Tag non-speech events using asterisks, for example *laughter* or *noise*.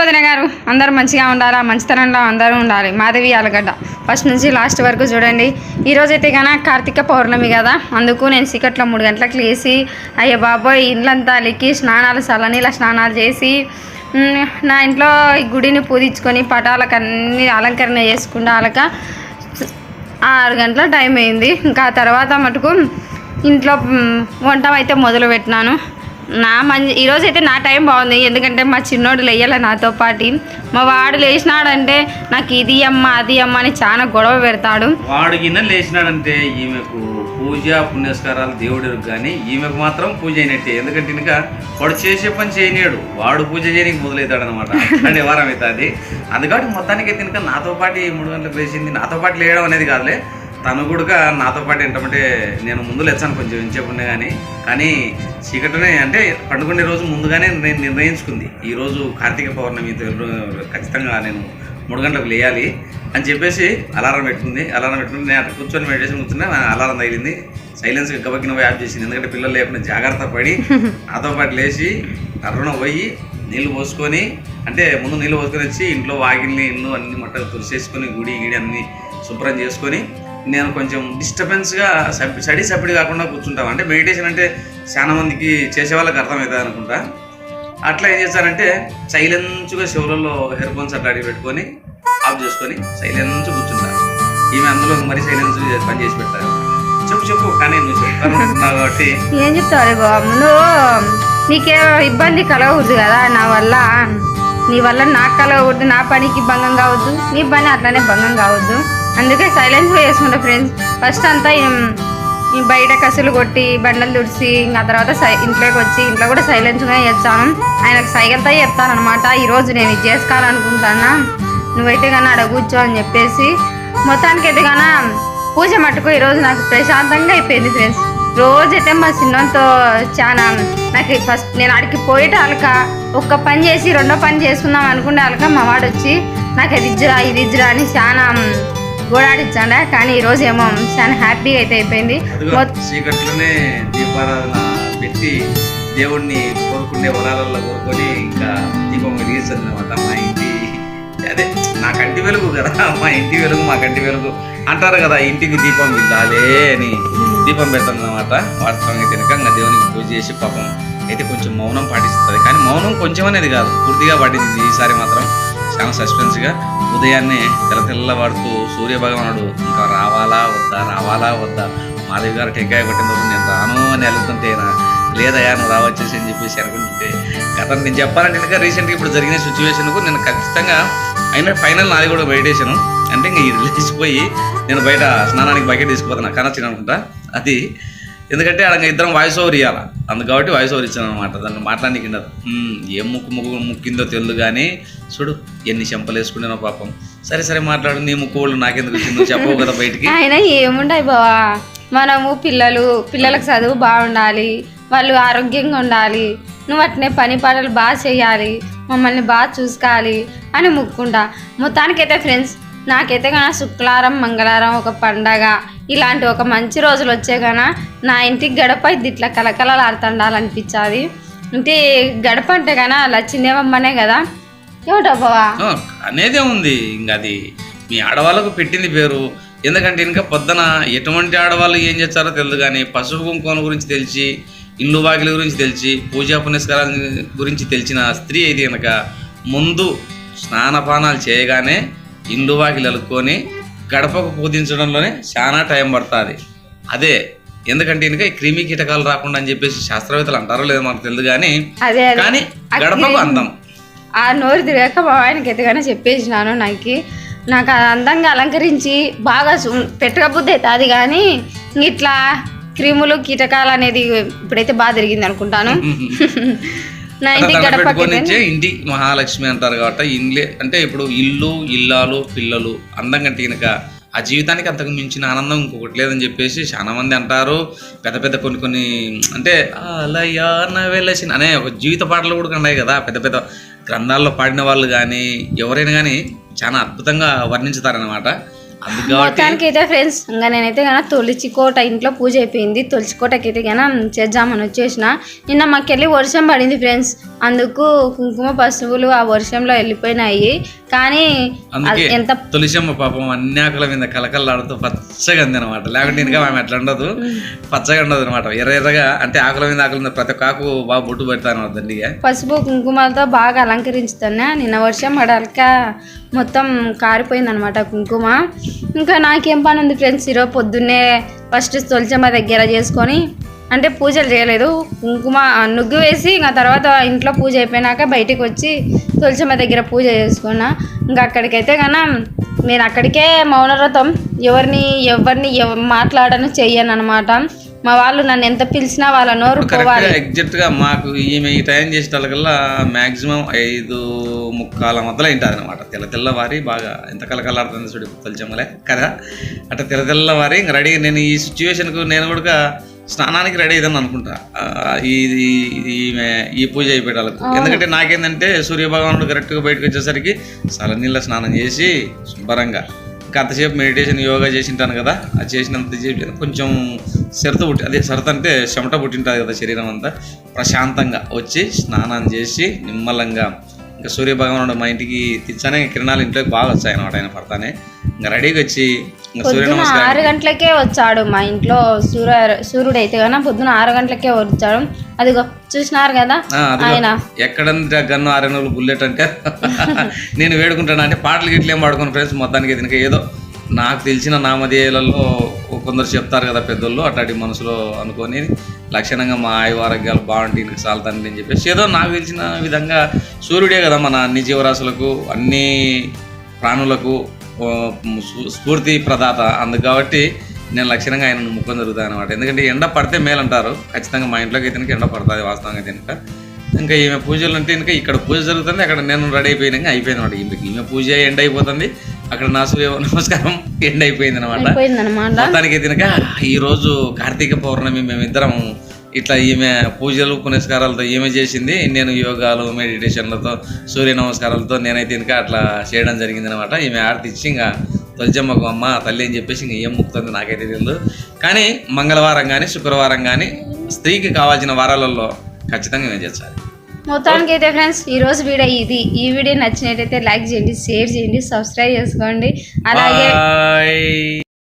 వదిన గారు అందరూ మంచిగా ఉండాలా? మంచితనంలో అందరూ ఉండాలి. మాధవి ఆలగడ్డ ఫస్ట్ నుంచి లాస్ట్ వరకు చూడండి. ఈరోజు అయితే కార్తీక పౌర్ణమి కదా. అందుకు నేను చీకట్లో మూడు గంటలకు లేచి అయ్యో బాబోయ్ ఇండ్లంతా లిక్కి స్నానాలు చల్లనీళ్ళ స్నానాలు చేసి నా ఇంట్లో ఈ గుడిని పూజించుకొని పటాలకు అన్ని అలంకరణ చేసుకుంటా అలక ఆరు గంటల టైం అయింది. ఇంకా తర్వాత మటుకు ఇంట్లో వంట అయితే మొదలు పెట్టినాను నా మంచి ఈరోజు అయితే నా టైం బాగుంది. ఎందుకంటే మా చిన్నోడు లేయాల నాతో పాటు. మా వాడు లేచినాడంటే నాకు ఇది అమ్మ అది అమ్మ అని చాలా గొడవ పెడతాడు. వాడు గిన్నె లేచినాడంటే ఈమెకు పూజ పుణ్యస్కారాలు దేవుడు కానీ ఈమెకు మాత్రం పూజ అయినట్టే. ఎందుకంటే ఇంకా వాడు చేసే పని చేయలేడు వాడు పూజ చేయడానికి మొదలవుతాడు అనమాట అంటే వారం అవుతుంది. అందుకని మొత్తానికి అయితే ఇంకా నాతో పాటు మూడు గంటలకు లేచింది. నాతో పాటు లేయడం అనేది కాదులే. తను కూడా నాతో పాటు ఏంటంటే నేను ముందు లేచాను కొంచెం ఇంచేపుణ్ణే కానీ కానీ చీకటనే అంటే పండుకునే రోజు ముందుగానే నేను నిర్ణయించుకుంది. ఈ రోజు కార్తీక పౌర్ణమి ఖచ్చితంగా నేను మూడు గంటలకు లేయాలి అని చెప్పేసి అలారం పెట్టుకుంది. అలారం పెట్టుకుని నేను అక్కడ కూర్చొని మెడిటేషన్ కూర్చున్నా అలారం తగిలింది. సైలెన్స్గా గబక్కిన పోయి ఆఫ్ చేసింది. ఎందుకంటే పిల్లలు లేకుండా జాగ్రత్త పడి *laughs* నాతో పాటు లేచి కర్రన పోయి నీళ్ళు పోసుకొని అంటే ముందు నీళ్ళు పోసుకొని వచ్చి ఇంట్లో వాకిల్ని ఇల్లు అన్ని మట్టలు తుడిసేసుకొని గుడి గిడి అన్ని శుభ్రం చేసుకొని నేను కొంచెం డిస్టర్బెన్స్గా స్టడీ సడి కాకుండా కూర్చుంటాం అంటే మెడిటేషన్ అంటే చాలా మందికి చేసే వాళ్ళకి అర్థమవుతుంది అనుకుంటా. అట్లా ఏం చేస్తారంటే సైలెన్స్గా షోలలో హెడ్ ఫోన్స్ అట్లా అడిగి పెట్టుకొని ఆఫ్ చేసుకొని సైలెన్స్ కూర్చుంటాను ఈమె అందులో మరీ సైలెన్స్ పని చేసి పెట్టారు చెప్పు చెప్పు కానీ నువ్వు చెప్తాను కాబట్టి. ఏం చెప్తావు బాబు నువ్వు నీకే ఇబ్బంది కలగకూడదు కదా నా వల్ల. నీ వల్ల నాకు కలగకూడదు నా పనికి భంగం కావద్దు. నీ పని అట్లనే భంగం కావద్దు. అందుకే సైలెన్స్గా చేసుకుంటా ఫ్రెండ్స్ ఫస్ట్ అంతా బయట కసులు కొట్టి బండలు తుడిచి ఇంకా తర్వాత సై ఇంట్లోకి వచ్చి ఇంట్లో కూడా సైలెన్స్గా చేస్తాను. ఆయనకు సైకిల్తో చెప్తాను అనమాట ఈరోజు నేను ఇది చేసుకోవాలనుకుంటానా నువ్వైతే కానీ అక్కడ కూర్చో అని చెప్పేసి. మొత్తానికైతే కానీ పూజ మట్టుకు ఈరోజు నాకు ప్రశాంతంగా అయిపోయింది ఫ్రెండ్స్ రోజైతే మా చిన్నంతో చాలా నాకు ఫస్ట్ నేను అడిగి పోయేట అలక ఒక్క పని చేసి రెండో పని చేసుకుందాం అనుకునే అలక మా వాడు వచ్చి నాకు అది ఇజ్జురా ఇది ఇజ్జురా అని చాలా గోడాడిచ్చాడ కానీ ఈరోజు ఏమో చాలా హ్యాపీగా అయితే అయిపోయింది. చీకట్లోనే దీపారాధన పెట్టి దేవుణ్ణి కోరుకునే వరాలలో కోరుకొని ఇంకా దీపం వెలిగిస్తుంది అనమాట మా ఇంటి. అదే నా కంటి వెలుగు కదా మా ఇంటి వెలుగు మా కంటి వెలుగు. అంటారు కదా ఇంటికి దీపం వెళ్ళాలే అని. దీపం పెడతాను అనమాట వాస్తవంగా తినక ఇంకా దేవునికి పూజ చేసి పాపం అయితే కొంచెం మౌనం పాటిస్తుంది. కానీ మౌనం కొంచెం అనేది కాదు పూర్తిగా పాటించింది ఈసారి మాత్రం. చాలా సస్పెన్స్గా ఉదయాన్నే తెల్ల తెల్లవాడుతూ సూర్యభగవానుడు ఇంకా రావాలా వద్దా రావాలా వద్దా? మాధవి గారు టెంకాయ కొట్టినప్పుడు నేను రాను అని వెళ్తుంటే లేదయా నువ్వు రావచ్చేసి అని చెప్పేసి అనుకుంటుంటే గత నేను చెప్పాలంటే ఇంకా రీసెంట్గా ఇప్పుడు జరిగిన సిచ్యువేషన్కు నేను ఖచ్చితంగా అయినా ఫైనల్ నాది కూడా మెడిటేషన్ అంటే ఇంకా ఇది లేచిపోయి నేను బయట స్నానానికి బకెట్ తీసుకుపోతాను కనొచ్చిన అనుకుంటా. అది ఎందుకంటే అక్కడ ఇద్దరం వాయిస్ ఓవర్ ఇవ్వాలి అందు కాబట్టి వాయిస్ ఓవర్ ఇచ్చాను అనమాట దాన్ని మాట్లాడానికి ఏం ముక్కు ముక్కు ముక్కిందో తెలియదు కానీ చూడు ఎన్ని చెంపలు వేసుకున్నానో పాపం. సరే సరే మాట్లాడు. నీ ముక్కు వాళ్ళు నాకెందుకు వచ్చింది? చెప్పవు కదా బయటికి. ఆయన ఏముండయి బావా? మనము పిల్లలు పిల్లలకు చదువు బాగుండాలి వాళ్ళు ఆరోగ్యంగా ఉండాలి. నువ్వు అట్నే పని పాటలు బాగా చేయాలి మమ్మల్ని బాగా చూసుకోవాలి అని ముక్కుంటా. మొత్తానికైతే ఫ్రెండ్స్ నాకైతే కానీ శుక్రవారం మంగళవారం ఒక పండగ. ఇలాంటి ఒక మంచి రోజులు వచ్చే కన్నా నా ఇంటికి గడప ఇది ఇట్లా కలకలలాడుతుండాలనిపించాది అంటే గడప అంటే కన లచ్చినేవమ్మనే కదా ఏమిటో బావా అనేదే ఉంది. ఇంకా అది మీ ఆడవాళ్ళకు పెట్టింది పేరు. ఎందుకంటే ఇంకా పొద్దున ఎటువంటి ఆడవాళ్ళు ఏం చేస్తారో తెలియదు కానీ పసుపు కుంకుమ గురించి తెలిసి ఇల్లు వాకిలి గురించి తెలిసి పూజా పునస్కారాల గురించి తెలిసిన స్త్రీ అయితే కనుక ముందు స్నానపానాలు చేయగానే ఇల్లు వాకిలి అలుక్కొని గడపకు పూజించడంలోనే చాలా టైం పడుతుంది. అదే ఎందుకంటే ఇంకా క్రిమి కీటకాలు రాకుండా అని చెప్పేసి శాస్త్రవేత్తలు అంటారో లేదో మనకు తెలియదు కానీ అదే అదే. కానీ గడపకు అందం. ఆ నోరు తిరగక మా ఆయనకి ఎదుగానే చెప్పేసినాను నాకు. నాకు అది అందంగా అలంకరించి బాగా పెట్టకబుద్ధి అవుతుంది కానీ ఇట్లా క్రిములు కీటకాలు అనేది ఇప్పుడైతే బాగా తిరిగింది అనుకుంటాను. నా ఇచ్చే ఇంటి మహాలక్ష్మి అంటారు కాబట్టి ఇల్లే అంటే ఇప్పుడు ఇల్లు ఇల్లాలు పిల్లలు అందం కంటే కనుక ఆ జీవితానికి అంతకు మించిన ఆనందం ఇంకొకటి లేదని చెప్పేసి చాలా మంది అంటారు. పెద్ద పెద్ద కొన్ని కొన్ని అంటే అలయాన వెలసిన అనే ఒక జీవిత పాటలు కూడా ఉన్నాయి కదా. పెద్ద పెద్ద గ్రంథాల్లో పాడిన వాళ్ళు కానీ ఎవరైనా కానీ చాలా అద్భుతంగా వర్ణించుతారనమాట మొత్తానికి అయితే ఫ్రెండ్స్ ఇంకా నేనైతే కన్నా తులసి కోట ఇంట్లో పూజ అయిపోయింది. తులసి కోటకి అయితే కన్నా చేద్దామని వచ్చేసిన. నిన్న మాకెళ్ళి వర్షం పడింది ఫ్రెండ్స్. అందుకు కుంకుమ పశువులు ఆ వర్షంలో వెళ్ళిపోయినాయి. కానీ ఎంత తులసమ్మ పాపం అన్ని ఆకుల మీద కలకల్లాడుతూ పచ్చగా ఉంది అనమాట లేకుంటే ఇంకా ఆమె అట్లా ఉండదు. పచ్చగా ఉండదు అనమాట ఎర్ర ఎర్రగా అంటే ఆకుల మీద ఆకుల మీద ప్రతి ఒక్క ఆకు బాగా బొట్టు పెడతాను దండిగా. పసుపు కుంకుమలతో బాగా అలంకరించుతాను నిన్న వర్షం పడాలక మొత్తం కారిపోయింది అనమాట కుంకుమ. ఇంకా నాకేం పని ఉంది ఫ్రెండ్స్ ఈరోజు పొద్దున్నే ఫస్ట్ తొలిచమ్మ దగ్గర చేసుకొని అంటే పూజలు చేయలేదు. కుంకుమ నుగ్గు వేసి ఇంకా తర్వాత ఇంట్లో పూజ అయిపోయినాక బయటికి వచ్చి తులసమ్మ దగ్గర పూజ చేసుకున్నా. ఇంకా అక్కడికైతే కన్నా నేను అక్కడికే మౌనవ్రతం. ఎవరిని ఎవరిని మాట్లాడను చెయ్యను అనమాట మా వాళ్ళు నన్ను ఎంత పిలిచినా వాళ్ళ నోరు పోవాలి. ఎగ్జాక్ట్గా మాకు ఈమె ఈ టైం చేసేటల్కల్లా మాక్సిమం ఐదు ముక్కాల మధ్యలో ఉంటుంది అనమాట తెల్ల తెల్లవారి బాగా ఎంత కలకలాడుతుంది చూడు తొలిచమ్మలే కదా? అట్లా తెల్ల తెల్లవారి ఇంక రెడీ నేను ఈ సిచ్యువేషన్కు నేను కూడా స్నానానికి రెడీ అవుతాను అనుకుంటా. ఇది ఈమె ఈ పూజ అయిపోయేటాలకు ఎందుకంటే నాకేంటంటే సూర్యభగవానుడు కరెక్ట్గా బయటకు వచ్చేసరికి చాలా నీళ్ళ స్నానం చేసి శుభ్రంగా కాంతసేపు మెడిటేషన్ యోగా చేసింటాను కదా అది చేసినంత చేసి కొంచెం సెరత పుట్టి అదే సెరత అంటే చెమట పుట్టింటుంది కదా శరీరం అంతా ప్రశాంతంగా వచ్చి స్నానం చేసి నిమ్మలంగా ఇంకా సూర్య భగవానుడు మా ఇంటికి తెచ్చానే కిరణాలు ఇంట్లోకి బాగా వచ్చాయి అనమాట ఆయన పడతానే. ఇంకా రెడీగా వచ్చి పొద్దున ఆరు గంటలకే వచ్చాడు మా ఇంట్లో సూర్య సూర్యుడు అయితే కన్నా పొద్దున ఆరు గంటలకే వచ్చాడు. అదిగో చూసినారు కదా. ఆయన. ఎక్కడంటే గన్ను ఆరెనులు బుల్లెట్ అంటే. *laughs* నేను వేడుకుంటాను అంటే పాటలు గిట్ల ఏం పాడుకుని ఫ్రెండ్స్ మొత్తానికి ఇది ఇంకా ఏదో నాకు తెలిసిన నామధేయాలలో కొందరు చెప్తారు కదా పెద్దోళ్ళు అట్లాంటి మనసులో అనుకొని లక్షణంగా మా ఆయు ఆరోగ్యాలు బాగుంటే నీకు చాలుతాను అని చెప్పేసి ఏదో నాకు తెలిసిన విధంగా సూర్యుడే కదా మన అన్ని జీవరాశులకు అన్ని ప్రాణులకు స్ఫూర్తి ప్రదాత. అందు కాబట్టి నేను లక్షణంగా ఆయన ముఖం జరుగుతాను అనమాట ఎందుకంటే ఎండ పడితే మేలు అంటారు ఖచ్చితంగా మా ఇంట్లోకి అయితే ఎండ పడుతుంది వాస్తవంగా అయితే ఇంకా ఈమె పూజలు అంటే ఇంకా ఇక్కడ పూజ జరుగుతుంది అక్కడ నేను రెడీ అయిపోయినాక అయిపోయింది అనమాట ఈమె పూజ ఎండ అయిపోతుంది. అక్కడ నా సూర్య నమస్కారం ఎండ్ అయిపోయింది అనమాట మొత్తానికి తినక ఈ రోజు కార్తీక పౌర్ణమి మేమిద్దరం ఇట్లా ఈమె పూజలు పునస్కారాలతో ఈమె చేసింది. నేను యోగాలు మెడిటేషన్లతో సూర్య నమస్కారాలతో నేనైతే ఇంకా అట్లా చేయడం జరిగింది అనమాట ఈమె ఆరతి ఇచ్చి ఇంకా తొలిజమ్మకు అమ్మ తల్లి అని చెప్పేసి ఇంకా ఏం ముక్తుంది నాకైతే తెలియదు కానీ మంగళవారం కానీ శుక్రవారం కానీ స్త్రీకి కావాల్సిన వారాలలో ఖచ్చితంగా మేము చేస్తాను మొత్తానికి అయితే ఫ్రెండ్స్ ఈ రోజు వీడియో ఇది. ఈ వీడియో నచ్చినట్టయితే లైక్ చేయండి షేర్ చేయండి సబ్స్క్రైబ్ చేసుకోండి. అలాగే